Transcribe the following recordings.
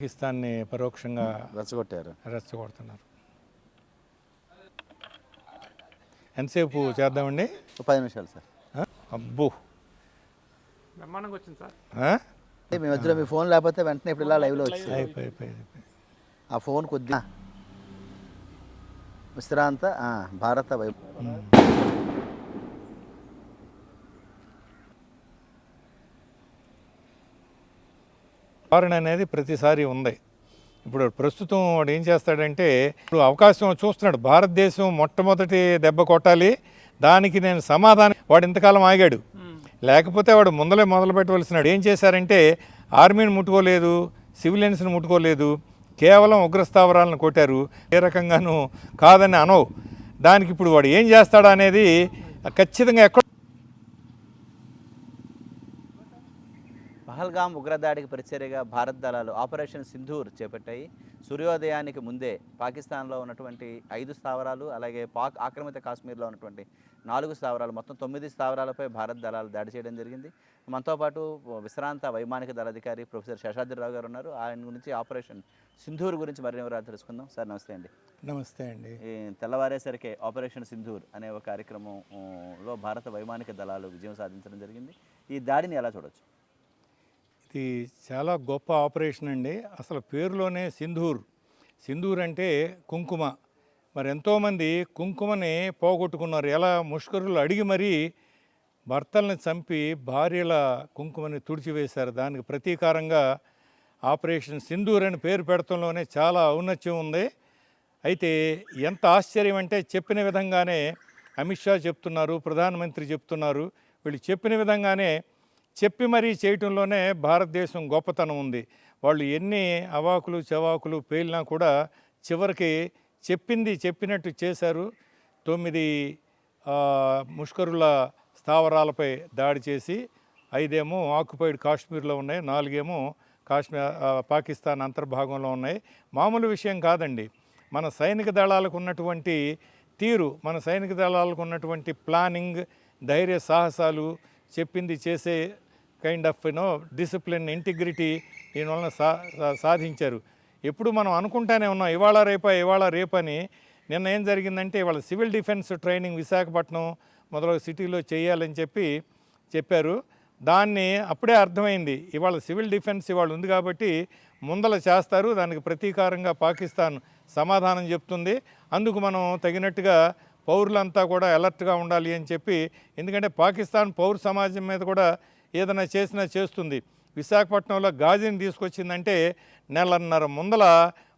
పాకిస్తాన్ని పరోక్షంగా రెచ్చగొట్టారు. రెచ్చగొడుతున్నారు. ఎంతసేపు చేద్దామండి? పది నిమిషాలు సార్? అబ్బో. బ్రహ్మాండంగా వచ్చింది సార్. మీ మధ్యలో మీ ఫోన్ లేకపోతే వెంటనే ఇప్పుడు ఇలా లైవ్లో వచ్చేది. ఆ ఫోన్ కొద్దిగా విశ్రాంత ఆ, భారత వై కారణ అనేది ప్రతిసారి ఉంది. ఇప్పుడు ప్రస్తుతం వాడు ఏం చేస్తాడంటే ఇప్పుడు అవకాశం చూస్తున్నాడు. భారతదేశం మొట్టమొదటి దెబ్బ కొట్టాలి. దానికి నేను సమాధానం వాడు ఇంతకాలం ఆగాడు. లేకపోతే వాడు ముందలే మొదలు పెట్టవలసినాడు ఏం చేశారంటే ఆర్మీని ముట్టుకోలేదు సివిలియన్స్ని ముట్టుకోలేదు కేవలం ఉగ్రస్థావరాలను కొట్టారు. ఏ రకంగానూ కాదని అనవు. దానికి ఇప్పుడు వాడు ఏం చేస్తాడా అనేది ఖచ్చితంగా ఎక్కడ పహల్గాం ఉగ్రదాడికి ప్రతిచర్యగా భారత్ దళాలు ఆపరేషన్ సింధూర్ చేపట్టాయి. సూర్యోదయానికి ముందే పాకిస్తాన్లో ఉన్నటువంటి ఐదు స్థావరాలు అలాగే పాక్ ఆక్రమిత కాశ్మీర్లో ఉన్నటువంటి నాలుగు స్థావరాలు మొత్తం తొమ్మిది స్థావరాలపై భారత్ దళాలు దాడి చేయడం జరిగింది. మనతో పాటు విశ్రాంత వైమానిక దళ అధికారి ప్రొఫెసర్ శేషాద్రిరావు గారు ఉన్నారు. ఆయన గురించి ఆపరేషన్ సింధూర్ గురించి మరిన్ని వివరాలు తెలుసుకుందాం. సార్ నమస్తే అండి. నమస్తే అండి. ఈ తెల్లవారేసరికి ఆపరేషన్ సింధూర్ అనే ఒక కార్యక్రమంలో భారత వైమానిక దళాలు విజయం సాధించడం జరిగింది. ఈ దాడిని ఎలా చూడొచ్చు? ఇది చాలా గొప్ప ఆపరేషన్ అండి. అసలు పేరులోనే సింధూర్. సింధూర్ అంటే కుంకుమ. మరి ఎంతోమంది కుంకుమని పోగొట్టుకున్నారు. ఎలా ముష్కరులు అడిగి మరీ భర్తల్ని చంపి భార్యల కుంకుమని తుడిచివేశారు. దానికి ప్రతీకారంగా ఆపరేషన్ సింధూర్ అని పేరు పెడతంలోనే చాలా ఔన్నత్యం ఉంది. అయితే ఎంత ఆశ్చర్యం అంటే చెప్పిన విధంగానే అమిత్ షా చెప్తున్నారు ప్రధానమంత్రి చెప్తున్నారు. వీళ్ళు చెప్పిన విధంగానే చెప్పి మరీ చేయటంలోనే భారతదేశం గొప్పతనం ఉంది. వాళ్ళు ఎన్ని అవాకులు చవాకులు పేలినా కూడా చివరికి చెప్పింది చెప్పినట్టు చేశారు. తొమ్మిది ముష్కరుల స్థావరాలపై దాడి చేసి ఐదేమో ఆక్యుపైడ్ కాశ్మీర్లో ఉన్నాయి నాలుగేమో కాశ్మీర్ పాకిస్తాన్ అంతర్భాగంలో ఉన్నాయి. మామూలు విషయం కాదండి. మన సైనిక దళాలకు ఉన్నటువంటి తీరు మన సైనిక దళాలకు ఉన్నటువంటి ప్లానింగ్ ధైర్య సాహసాలు చెప్పింది చేసే kind of you know discipline integrity దీనివలన సా సా- సాధించారు. ఎప్పుడు మనం అనుకుంటానే ఉన్నాం ఇవాళ రేపా ఇవాళ రేపని. నిన్న ఏం జరిగిందంటే ఇవాళ సివిల్ డిఫెన్స్ ట్రైనింగ్ విశాఖపట్నం మొదలగు సిటీలో చేయాలని చెప్పి చెప్పారు. దాన్ని అప్పుడే అర్థమైంది ఇవాళ సివిల్ డిఫెన్స్ ఇవాళ ఉంది కాబట్టి ముందల చేస్తారు దానికి ప్రతీకారంగా పాకిస్తాన్ సమాధానం చెప్తుంది. అందుకు మనం తగినట్టుగా పౌరులంతా కూడా అలర్ట్గా ఉండాలి అని చెప్పి ఎందుకంటే పాకిస్తాన్ పౌర సమాజం మీద కూడా ఏదైనా చేసినా చేస్తుంది. విశాఖపట్నంలో గాజీని తీసుకొచ్చిందంటే నెలన్నర ముందల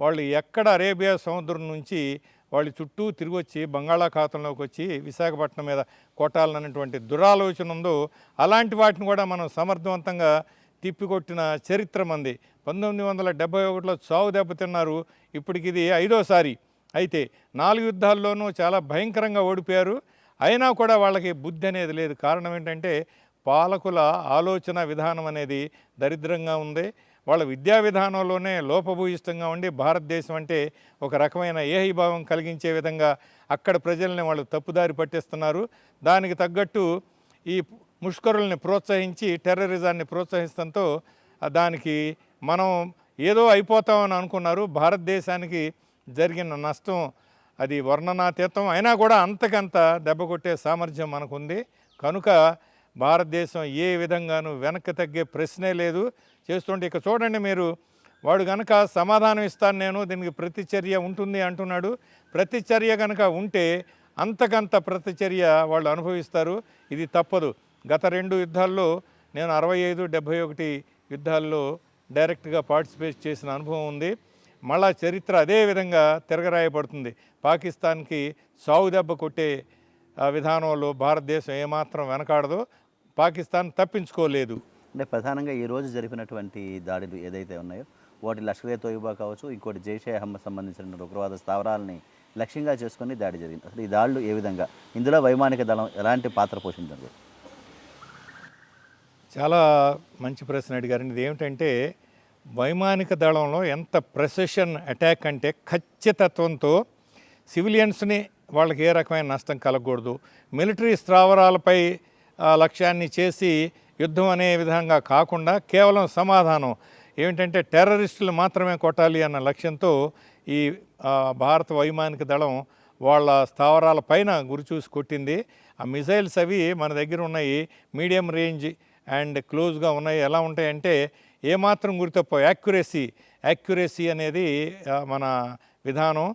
వాళ్ళు ఎక్కడ అరేబియా సముద్రం నుంచి వాళ్ళ చుట్టూ తిరిగి వచ్చి బంగాళాఖాతంలోకి వచ్చి విశాఖపట్నం మీద కొట్టాలన్నటువంటి దురాలోచన ఉందో అలాంటి వాటిని కూడా మనం సమర్థవంతంగా తిప్పికొట్టిన చరిత్ర మంది. పంతొమ్మిది వందల డెబ్బై ఒకటిలో చావు దెబ్బతిన్నారు ఇప్పటికి ఇది ఐదోసారి. అయితే నాలుగు యుద్ధాల్లోనూ చాలా భయంకరంగా ఓడిపోయారు. అయినా కూడా వాళ్ళకి బుద్ధి అనేది లేదు. కారణం ఏంటంటే పాలకుల ఆలోచన విధానం అనేది దరిద్రంగా ఉంది. వాళ్ళ విద్యా విధానంలోనే లోపభూయిష్టంగా ఉండి భారతదేశం అంటే ఒక రకమైన ఏహీభావం కలిగించే విధంగా అక్కడ ప్రజల్ని వాళ్ళు తప్పుదారి పట్టిస్తున్నారు. దానికి తగ్గట్టు ఈ ముష్కరుల్ని ప్రోత్సహించి టెర్రరిజాన్ని ప్రోత్సహిస్తంతో దానికి మనం ఏదో అయిపోతామని అనుకున్నారు. భారతదేశానికి జరిగిన నష్టం అది వర్ణనాతీతం అయినా కూడా అంతకంత దెబ్బ కొట్టే సామర్థ్యం మనకుంది. కనుక భారతదేశం ఏ విధంగానూ వెనక్కి తగ్గే ప్రశ్నే లేదు. చేస్తుంటే ఇక చూడండి మీరు వాడు కనుక సమాధానం ఇస్తాను నేను దీనికి ప్రతిచర్య ఉంటుంది అంటున్నాడు. ప్రతిచర్య కనుక ఉంటే అంతకంత ప్రతిచర్య వాళ్ళు అనుభవిస్తారు. ఇది తప్పదు. గత రెండు యుద్ధాల్లో నేను అరవై ఐదు డెబ్భై ఒకటి యుద్ధాల్లో డైరెక్ట్గా పార్టిసిపేట్ చేసిన అనుభవం ఉంది. మళ్ళా చరిత్ర అదే విధంగా తిరగరాయబడుతుంది. పాకిస్తాన్కి సావు దెబ్బ కొట్టే విధానంలో భారతదేశం ఏమాత్రం వెనకాడదో. పాకిస్తాన్ తప్పించుకోలేదు. అంటే ప్రధానంగా ఈ రోజు జరిపినటువంటి దాడులు ఏదైతే ఉన్నాయో వాటి లష్కరే తోయిబా కావచ్చు ఇంకోటి జైషే అహ్మద్ సంబంధించిన ఉగ్రవాద స్థావరాలని లక్ష్యంగా చేసుకొని దాడి జరిగింది. అసలు ఈ దాడులు ఏ విధంగా? ఇందులో వైమానిక దళం ఎలాంటి పాత్ర పోషించారు చాలా మంచి ప్రశ్న అడిగారండి ఇది ఏమిటంటే వైమానిక దళంలో ఎంత ప్రెసెషన్ అటాక్ అంటే ఖచ్చితత్వంతో సివిలియన్స్ని వాళ్ళకి ఏ రకమైన నష్టం కలగకూడదు. మిలిటరీ స్థావరాలపై లక్ష్యాన్ని చేసి యుద్ధం అనే విధంగా కాకుండా కేవలం సమాధానం. ఏమిటంటే టెర్రరిస్టులు మాత్రమే కొట్టాలి అన్న లక్ష్యంతో ఈ భారత వైమానిక దళం వాళ్ళ స్థావరాల పైన గురిచూసి కొట్టింది. ఆ మిసైల్స్ అవి మన దగ్గర ఉన్నాయి మీడియం రేంజ్ అండ్ క్లోజ్గా ఉన్నాయి. ఎలా ఉంటాయంటే ఏమాత్రం గురితప్ప యాక్యురసీ యాక్యురసీ అనేది మన విధానం.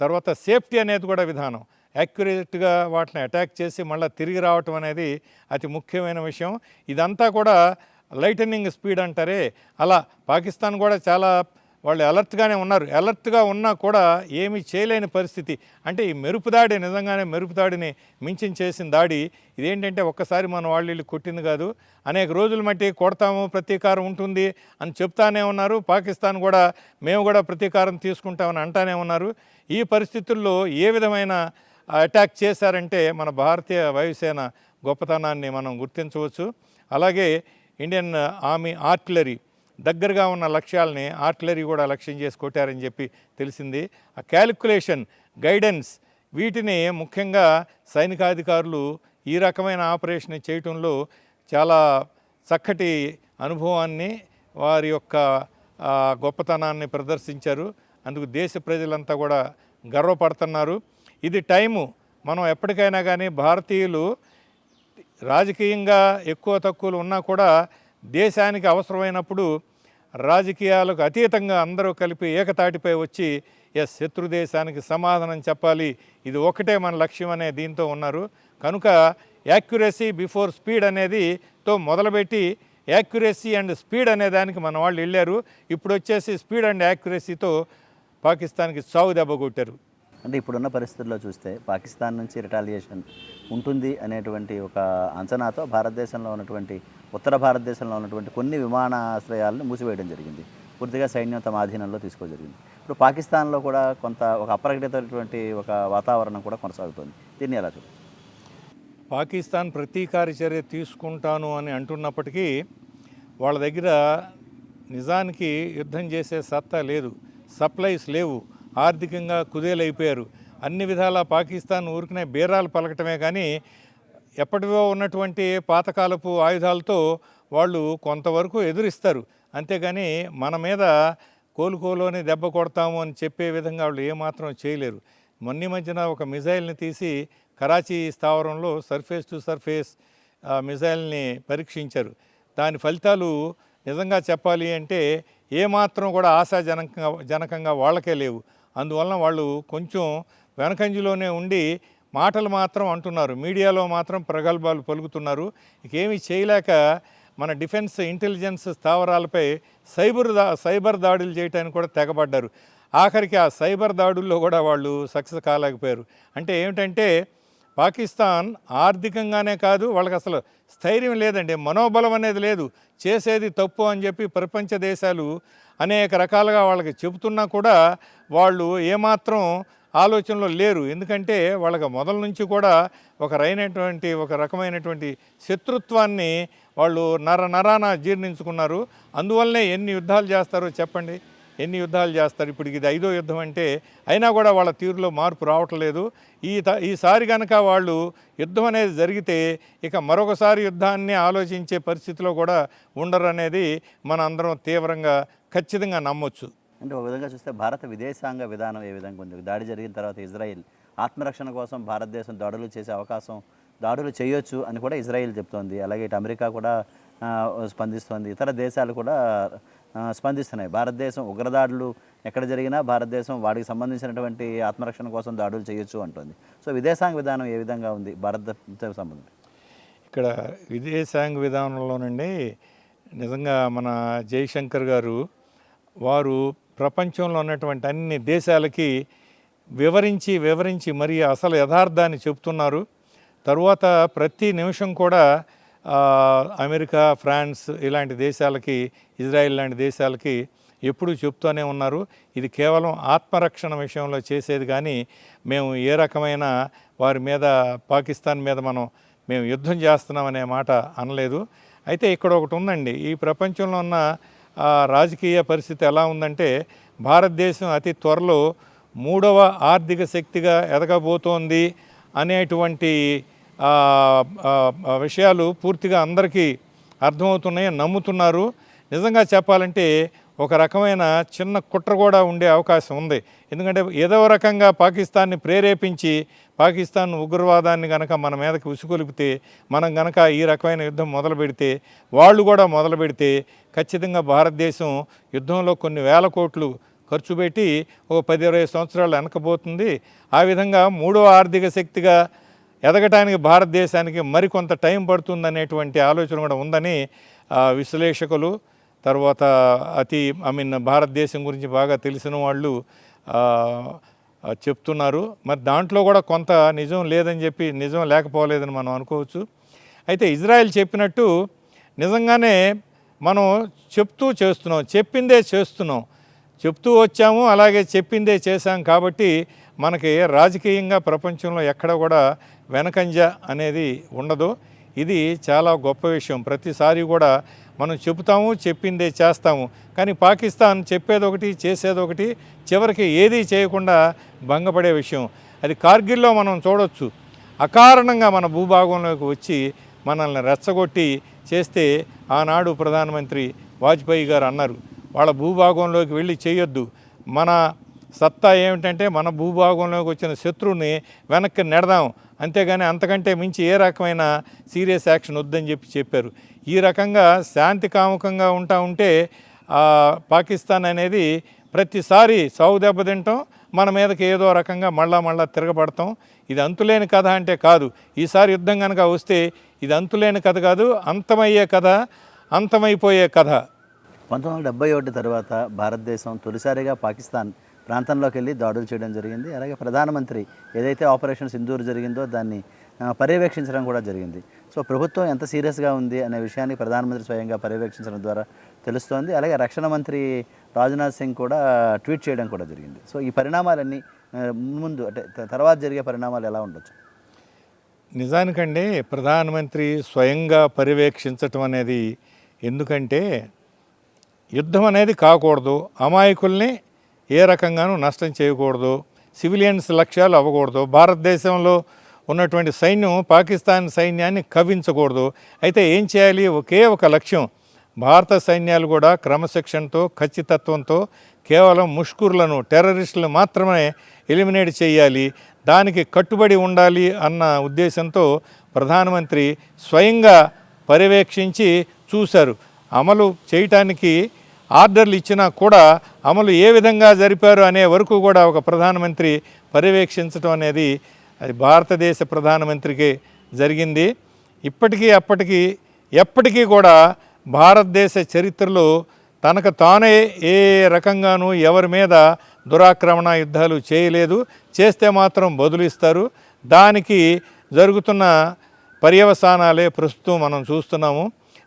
తర్వాత సేఫ్టీ అనేది కూడా విధానం. యాక్యురేట్గా వాటిని అటాక్ చేసి మళ్ళీ తిరిగి రావటం అనేది అతి ముఖ్యమైన విషయం. ఇదంతా కూడా లైటనింగ్ స్పీడ్ అంటారే. అలా పాకిస్తాన్ కూడా చాలా వాళ్ళు అలర్ట్గానే ఉన్నారు. అలర్ట్గా ఉన్నా కూడా ఏమీ చేయలేని పరిస్థితి. అంటే ఈ మెరుపు దాడి నిజంగానే మెరుపు దాడిని మించిన చేసిన దాడి. ఇదేంటంటే ఒక్కసారి మన వాళ్ళు వీళ్ళు కొట్టింది కాదు. అనేక రోజులు మట్టి కొడతాము ప్రతీకారం ఉంటుంది అని చెప్తానే ఉన్నారు. పాకిస్తాన్ కూడా మేము కూడా ప్రతీకారం తీసుకుంటామని అంటానే ఉన్నారు. ఈ పరిస్థితుల్లో ఏ విధమైన అటాక్ చేశారంటే మన భారతీయ వాయుసేన గొప్పతనాన్ని మనం గుర్తించవచ్చు. అలాగే ఇండియన్ ఆర్మీ ఆర్టిలరీ దగ్గరగా ఉన్న లక్ష్యాలని ఆర్టిలరీ కూడా లక్ష్యం చేసి కొట్టారని చెప్పి తెలిసింది. ఆ క్యాలిక్యులేషన్ గైడెన్స్ వీటిని ముఖ్యంగా సైనికాధికారులు ఈ రకమైన ఆపరేషన్ చేయటంలో చాలా చక్కటి అనుభవాన్ని వారి యొక్క గొప్పతనాన్ని ప్రదర్శించారు. అందుకు దేశ ప్రజలంతా కూడా గర్వపడుతున్నారు. ఇది టైము. మనం ఎప్పటికైనా కానీ భారతీయులు రాజకీయంగా ఎక్కువ తక్కువలు ఉన్నా కూడా దేశానికి అవసరమైనప్పుడు రాజకీయాలకు అతీతంగా అందరూ కలిపి ఏకతాటిపై వచ్చి ఎస్ శత్రు దేశానికి సమాధానం చెప్పాలి. ఇది ఒకటే మన లక్ష్యం అనే దీంతో ఉన్నారు. కనుక యాక్యురసీ బిఫోర్ స్పీడ్ అనేది తో మొదలుపెట్టి యాక్యురసీ అండ్ స్పీడ్ అనే దానికి మన వాళ్ళు వెళ్ళారు. ఇప్పుడు వచ్చేసి స్పీడ్ అండ్ యాక్యురసీతో పాకిస్తాన్కి చావు దెబ్బ కొట్టారు. అంటే ఇప్పుడున్న పరిస్థితుల్లో చూస్తే పాకిస్తాన్ నుంచి రిటాలియేషన్ ఉంటుంది అనేటువంటి ఒక అంచనాతో భారతదేశంలో ఉన్నటువంటి ఉత్తర భారతదేశంలో ఉన్నటువంటి కొన్ని విమానాశ్రయాలను మూసివేయడం జరిగింది. పూర్తిగా సైన్యం తమ ఆధీనంలో తీసుకో జరిగింది. ఇప్పుడు పాకిస్తాన్లో కూడా కొంత ఒక అప్రకటితమైనటువంటి ఒక వాతావరణం కూడా కొనసాగుతుంది. దీన్ని ఎలా చూడాలి పాకిస్తాన్ ప్రతీకార చర్య తీసుకుంటాను అని అంటున్నప్పటికీ వాళ్ళ దగ్గర నిజానికి యుద్ధం చేసే సత్తా లేదు. సప్లైస్ లేవు. ఆర్థికంగా కుదేలైపోయారు. అన్ని విధాలా పాకిస్తాన్ ఊరికనే బేరాలు పలకటమే కానీ ఎప్పటివో ఉన్నటువంటి పాతకాలపు ఆయుధాలతో వాళ్ళు కొంతవరకు ఎదురిస్తారు. అంతేగాని మన మీద కోలుకోలోనే దెబ్బ కొడతాము అని చెప్పే విధంగా వాళ్ళు ఏమాత్రం చేయలేరు. మొన్న మధ్యన ఒక మిజైల్ని తీసి కరాచీ స్థావరంలో సర్ఫేస్ టు సర్ఫేస్ మిజైల్ని పరీక్షించారు. దాని ఫలితాలు నిజంగా చెప్పాలి అంటే ఏమాత్రం కూడా ఆశాజనకంగా జనకంగా వాళ్ళకే లేవు. అందువలన వాళ్ళు కొంచెం వెనకంజలోనే ఉండి మాటలు మాత్రం అంటున్నారు. మీడియాలో మాత్రం ప్రగల్భాలు పలుకుతున్నారు. ఇకేమీ చేయలేక మన డిఫెన్స్ ఇంటెలిజెన్స్ స్థావరాలపై సైబర్ దా సైబర్ దాడులు చేయడానికి కూడా తెగబడ్డారు. ఆఖరికి ఆ సైబర్ దాడుల్లో కూడా వాళ్ళు సక్సెస్ కాలేకపోయారు. అంటే ఏమిటంటే పాకిస్తాన్ ఆర్థికంగానే కాదు వాళ్ళకి అసలు స్థైర్యం లేదండి. మనోబలం అనేది లేదు. చేసేది తప్పు అని చెప్పి ప్రపంచ దేశాలు అనేక రకాలుగా వాళ్ళకి చెబుతున్నా కూడా వాళ్ళు ఏమాత్రం ఆలోచనలో లేరు. ఎందుకంటే వాళ్ళకి మొదల నుంచి కూడా ఒక రైనటువంటి ఒక రకమైనటువంటి శత్రుత్వాన్ని వాళ్ళు నర నరాన జీర్ణించుకున్నారు. అందువల్లనే ఎన్ని యుద్ధాలు చేస్తారో చెప్పండి? ఎన్ని యుద్ధాలు చేస్తారు? ఇప్పుడు ఇది ఐదో యుద్ధం అంటే అయినా కూడా వాళ్ళ తీరులో మార్పు రావట్లేదు. ఈ త- ఈసారి కనుక వాళ్ళు యుద్ధం అనేది జరిగితే ఇక మరొకసారి యుద్ధాన్ని ఆలోచించే పరిస్థితిలో కూడా ఉండరు అనేది మన అందరం తీవ్రంగా ఖచ్చితంగా నమ్మొచ్చు. అంటే ఒక విధంగా చూస్తే భారత విదేశాంగ విధానం ఏ విధంగా ఉంది? దాడి జరిగిన తర్వాత ఇజ్రాయిల్ ఆత్మరక్షణ కోసం భారతదేశం దాడులు చేసే అవకాశం దాడులు చేయొచ్చు అని కూడా ఇజ్రాయిల్ చెప్తోంది. అలాగే ఇటు అమెరికా కూడా స్పందిస్తోంది. ఇతర దేశాలు కూడా స్పందిస్తున్నాయి. భారతదేశం ఉగ్రదాడులు ఎక్కడ జరిగినా భారతదేశం వాడికి సంబంధించినటువంటి ఆత్మరక్షణ కోసం దాడులు చేయొచ్చు అంటుంది. సో విదేశాంగ విధానం ఏ విధంగా ఉంది? భారతదేశం సంబంధం ఇక్కడ విదేశాంగ విధానంలోనండి నిజంగా మన జయశంకర్ గారు వారు ప్రపంచంలో ఉన్నటువంటి అన్ని దేశాలకి వివరించి వివరించి మరి అసలు యథార్థాన్ని చెప్తున్నారు తరువాత ప్రతి నిమిషం కూడా అమెరికా ఫ్రాన్స్ ఇలాంటి దేశాలకి ఇజ్రాయెల్ లాంటి దేశాలకి ఎప్పుడూ చెప్తూనే ఉన్నారు. ఇది కేవలం ఆత్మరక్షణ విషయంలో చేసేది కానీ మేము ఏ రకమైన వారి మీద పాకిస్తాన్ మీద మనం మేము యుద్ధం చేస్తున్నామనే మాట అనలేదు. అయితే ఇక్కడ ఒకటి ఉందండి. ఈ ప్రపంచంలో ఉన్న రాజకీయ పరిస్థితి ఎలా ఉందంటే భారతదేశం అతి త్వరలో మూడవ ఆర్థిక శక్తిగా ఎదగబోతోంది అనేటువంటి విషయాలు పూర్తిగా అందరికీ అర్థమవుతున్నాయి నమ్ముతున్నారు. నిజంగా చెప్పాలంటే ఒక రకమైన చిన్న కుట్ర కూడా ఉండే అవకాశం ఉంది. ఎందుకంటే ఏదో రకంగా పాకిస్తాన్ని ప్రేరేపించి పాకిస్తాన్ ఉగ్రవాదాన్ని కనుక మన మీదకి ఉసుకొలిపితే మనం కనుక ఈ రకమైన యుద్ధం మొదలు పెడితే వాళ్ళు కూడా మొదలు పెడితే ఖచ్చితంగా భారతదేశం యుద్ధంలో కొన్ని వేల కోట్లు ఖర్చు పెట్టి ఒక పది ఇరవై సంవత్సరాలు వెనకపోతుంది ఆ విధంగా మూడో ఆర్థిక శక్తిగా ఎదగటానికి భారతదేశానికి మరికొంత టైం పడుతుందనేటువంటి ఆలోచన కూడా ఉందని విశ్లేషకులు తర్వాత అతి ఐ మీన్ భారతదేశం గురించి బాగా తెలిసిన వాళ్ళు చెప్తున్నారు. మరి దాంట్లో కూడా కొంత నిజం లేదని చెప్పి నిజం లేకపోలేదని మనం అనుకోవచ్చు. అయితే ఇజ్రాయెల్ చెప్పినట్టు నిజంగానే మనం చెప్తూ చేస్తున్నాం చెప్పిందే చేస్తున్నాం. చెప్తూ వచ్చాము అలాగే చెప్పిందే చేశాం కాబట్టి మనకి రాజకీయంగా ప్రపంచంలో ఎక్కడ కూడా వెనకంజ అనేది ఉండదు. ఇది చాలా గొప్ప విషయం. ప్రతిసారి కూడా మనం చెబుతాము చెప్పిందే చేస్తాము. కానీ పాకిస్తాన్ చెప్పేది ఒకటి చేసేది ఒకటి చివరికి ఏదీ చేయకుండా భంగపడే విషయం. అది కార్గిల్లో మనం చూడొచ్చు. అకారణంగా మన భూభాగంలోకి వచ్చి మనల్ని రెచ్చగొట్టి చేస్తే ఆనాడు ప్రధానమంత్రి వాజ్పేయి గారు అన్నారు వాళ్ళ భూభాగంలోకి వెళ్ళి చేయొద్దు. మన సత్తా ఏమిటంటే మన భూభాగంలోకి వచ్చిన శత్రువుని వెనక్కి నెడదాం. అంతేగాని అంతకంటే మించి ఏ రకమైన సీరియస్ యాక్షన్ వద్దని చెప్పి చెప్పారు. ఈ రకంగా శాంతి కాముకంగా ఉంటా ఉంటే పాకిస్తాన్ అనేది ప్రతిసారి సాగు దెబ్బతింటాం మన మీదకి ఏదో రకంగా మళ్ళా మళ్ళా తిరగబడతాం. ఇది అంతులేని కథ అంటే కాదు. ఈసారి యుద్ధం కనుక వస్తే ఇది అంతులేని కథ కాదు అంతమయ్యే కథ అంతమైపోయే కథ. పంతొమ్మిది వందల డెబ్బై ఒకటి తర్వాత భారతదేశం తొలిసారిగా పాకిస్తాన్ ప్రాంతంలోకి వెళ్ళి దాడులు చేయడం జరిగింది. అలాగే ప్రధానమంత్రి ఏదైతే ఆపరేషన్ సింధూర్ జరిగిందో దాన్ని పర్యవేక్షించడం కూడా జరిగింది. సో ప్రభుత్వం ఎంత సీరియస్గా ఉంది అనే విషయాన్ని ప్రధానమంత్రి స్వయంగా పర్యవేక్షించడం ద్వారా తెలుస్తోంది. అలాగే రక్షణ మంత్రి రాజ్నాథ్ సింగ్ కూడా ట్వీట్ చేయడం కూడా జరిగింది. సో ఈ పరిణామాలన్నీ ముందు అంటే తర్వాత జరిగే పరిణామాలు ఎలా ఉండొచ్చు? నిజానికండి ప్రధానమంత్రి స్వయంగా పర్యవేక్షించటం అనేది ఎందుకంటే యుద్ధం అనేది కాకూడదు. అమాయకుల్ని ఏ రకంగానూ నష్టం చేయకూడదు సివిలియన్స్ లక్ష్యాలు అవ్వకూడదు భారతదేశంలో ఉన్నటువంటి సైన్యం పాకిస్తాన్ సైన్యాన్ని కవ్వించకూడదు. అయితే ఏం చేయాలి? ఒకే ఒక లక్ష్యం. భారత సైన్యాలు కూడా క్రమశిక్షణతో ఖచ్చితత్వంతో కేవలం ముష్కూర్లను టెర్రరిస్టులు మాత్రమే ఎలిమినేట్ చేయాలి. దానికి కట్టుబడి ఉండాలి అన్న ఉద్దేశంతో ప్రధానమంత్రి స్వయంగా పర్యవేక్షించి చూశారు. అమలు చేయటానికి ఆర్డర్లు ఇచ్చినా కూడా అమలు ఏ విధంగా జరిపారు అనే వరకు కూడా ఒక ప్రధానమంత్రి పర్యవేక్షించడం అనేది అది భారతదేశ ప్రధానమంత్రికి జరిగింది. ఇప్పటికీ అప్పటికీ ఎప్పటికీ కూడా భారతదేశ చరిత్రలో తనకు తానే ఏ రకంగానూ ఎవరి మీద దురాక్రమణ యుద్ధాలు చేయలేదు. చేస్తే మాత్రం బదులిస్తారు. దానికి జరుగుతున్న పర్యవసానాలే ప్రస్తుతం మనం చూస్తున్నాము.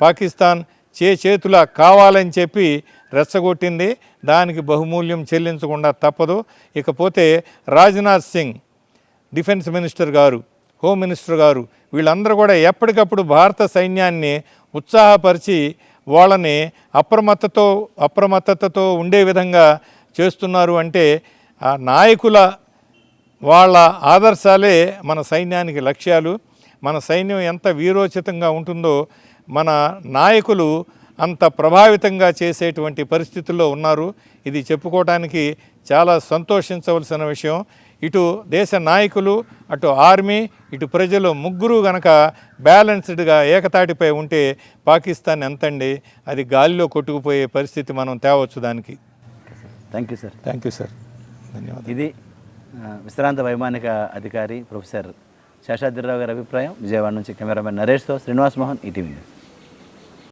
పాకిస్తాన్ చే చేతుల కావాలని చెప్పి రెచ్చగొట్టింది. దానికి బహుమూల్యం చెల్లించకుండా తప్పదు. ఇకపోతే రాజ్నాథ్ సింగ్ డిఫెన్స్ మినిస్టర్ గారు హోమ్ మినిస్టర్ గారు వీళ్ళందరూ కూడా ఎప్పటికప్పుడు భారత సైన్యాన్ని ఉత్సాహపరిచి వాళ్ళని అప్రమత్తతో అప్రమత్తతతో ఉండే విధంగా చేస్తున్నారు అంటే ఆ నాయకుల వాళ్ళ ఆదర్శాలే మన సైన్యానికి లక్ష్యాలు. మన సైన్యం ఎంత వీరోచితంగా ఉంటుందో మన నాయకులు అంత ప్రభావితంగా చేసేటువంటి పరిస్థితుల్లో ఉన్నారు. ఇది చెప్పుకోవటానికి చాలా సంతోషించవలసిన విషయం. ఇటు దేశ నాయకులు అటు ఆర్మీ ఇటు ప్రజలు ముగ్గురు గనక బ్యాలెన్స్డ్గా ఏకతాటిపై ఉంటే పాకిస్తాన్ ఎంతండి? అది గాలిలో కొట్టుకుపోయే పరిస్థితి మనం తేవచ్చు దానికి. Thank you sir. Thank you sir. ధన్యవాదాలు. ఇది విశ్రాంత వైమానిక అధికారి ప్రొఫెసర్ శేషాద్రిరావు గారి అభిప్రాయం విజయవాడ నుంచి కెమెరామెన్ నరేష్తో శ్రీనివాస్ మోహన్ ఈటీవీ న్యూస్.